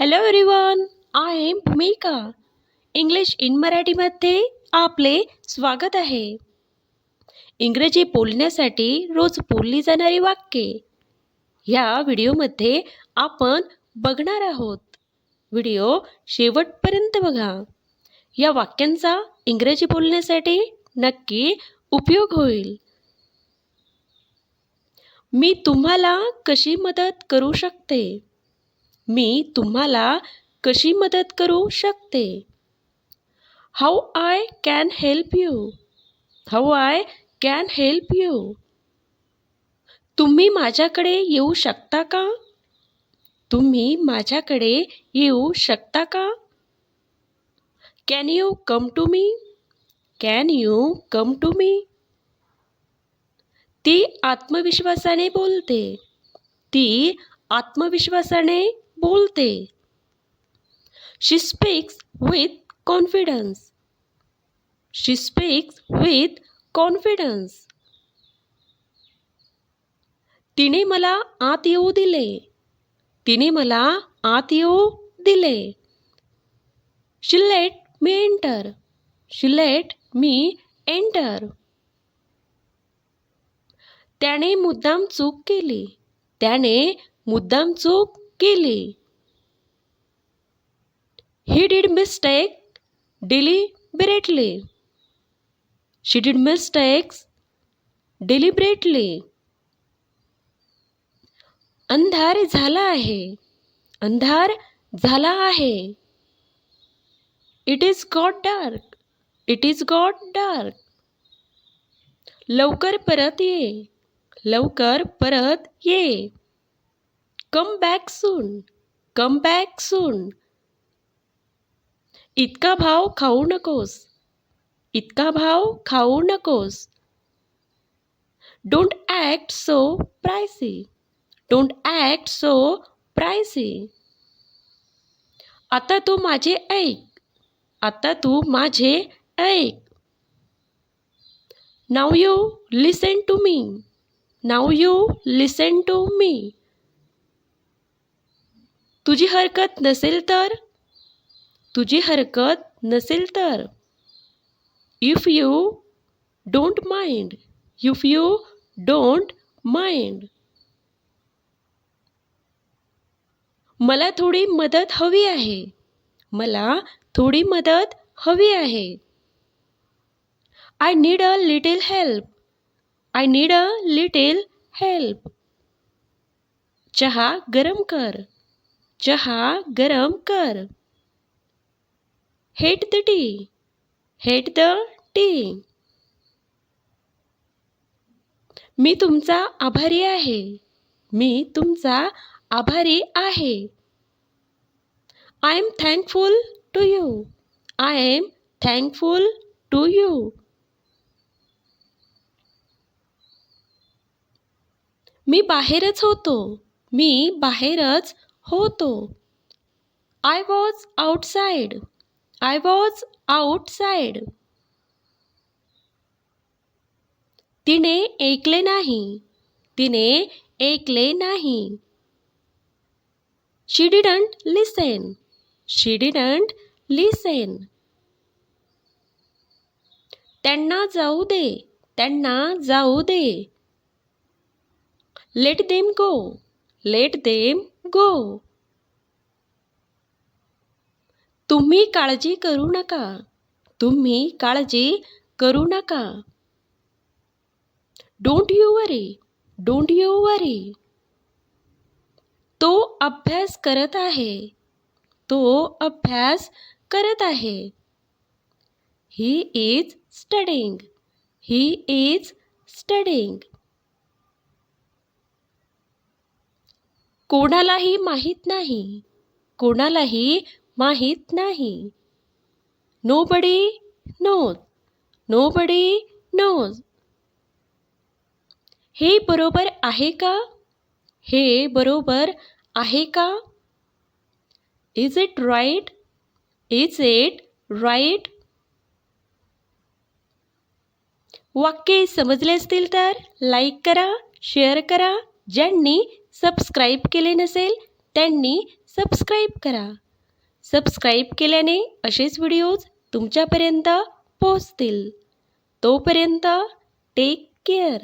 Hello everyone I am Bhumika English in मराठीमध्ये आपले स्वागत आहे. इंग्रजी बोलण्यासाठी रोज बोलली जाणारी वाक्ये. ह्या व्हिडिओमध्ये आपण बघणार आहोत. व्हिडिओ शेवटपर्यंत बघा. या वाक्यांचा इंग्रजी बोलण्यासाठी नक्की उपयोग होईल. मी तुम्हाला कशी मदत करू शकते? मी तुम्हाला कशी मदत करू शकते? How I can help you how I can help you तुम्ही माझ्याकडे येऊ शकता का? तुम्ही माझ्याकडे येऊ शकता का? Can you come to me can you come to me ती आत्मविश्वासाने बोलते. ती आत्मविश्वासाने बोलते. She speaks with confidence she speaks with confidence तिने मला आत येऊ दिले. तिने मला आत येऊ दिले. She let me enter she let me enter त्याने मुद्दाम चूक केली. त्याने मुद्दाम चूक केली he did mistake deliberately she did mistakes deliberately अंधार झाला आहे, अंधार झाला आहे. It is got dark it is got dark लवकर परत ये, लवकर परत ये. कम बॅक सून कम बॅक सून इतका भाव खाऊ नकोस. इतका भाव खाऊ नकोस. Don't act so pricey don't act so pricey आता तू माझे ऐक. आता तू माझे ऐक. Now you listen to me now you listen to me तुझी हरकत नसेल तर? तुझी हरकत नसेल तर? If you don't mind if you don't mind मला थोडी मदत हवी आहे. मला थोडी मदत हवी आहे. I need a little help I need a little help चहा गरम कर. चहा गरम कर. Heat the tea heat the tea मी तुमचा आभारी आहे. मी तुमचा आभारी आहे. I am thankful to you I am thankful to you मी बाहेरच होतो. मी बाहेरच होतो I was outside I was outside तिने ऐकले नाही. तिने ऐकले नाही. She didn't listen she didn't listen त्यांना जाऊ दे. त्यांना जाऊ दे. Let them go let them go. तुम्ही काळजी करू नका. तुम्ही काळजी करू नका. Don't you worry don't you worry तो अभ्यास करत आहे. तो अभ्यास करत आहे. He is studying he is studying कोणालाही माहीत नाही. कोणालाही माहीत नाही. Nobody knows nobody knows हे बरोबर आहे का? हे बरोबर आहे का? Is it right is it right वाक्य समजले असतील तर लाईक करा शेअर करा. ज्यांनी सबस्क्राईब केले नसेल त्यांनी सबस्क्राईब करा. सबस्क्राईब केल्याने असेच व्हिडिओज तुमच्यापर्यंत पोहोचतील. तोपर्यंत टेक केअर